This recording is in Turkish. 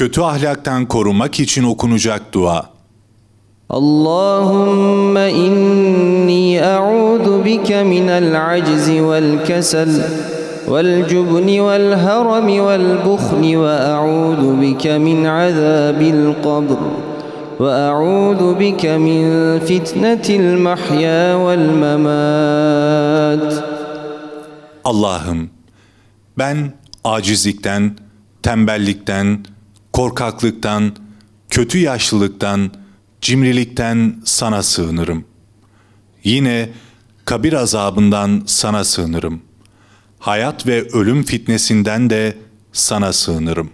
kötü ahlaktan korumak için okunacak dua. Allahümme inni a'udu bike minel aczi vel kesel vel cubni vel harami vel buhni ve a'udu bike min azabil qabr ve a'udu bike min fitnetil mahya vel memat. Allah'ım ben acizlikten, tembellikten, korkaklıktan, kötü yaşlılıktan, cimrilikten sana sığınırım. Yine kabir azabından sana sığınırım. Hayat ve ölüm fitnesinden de sana sığınırım.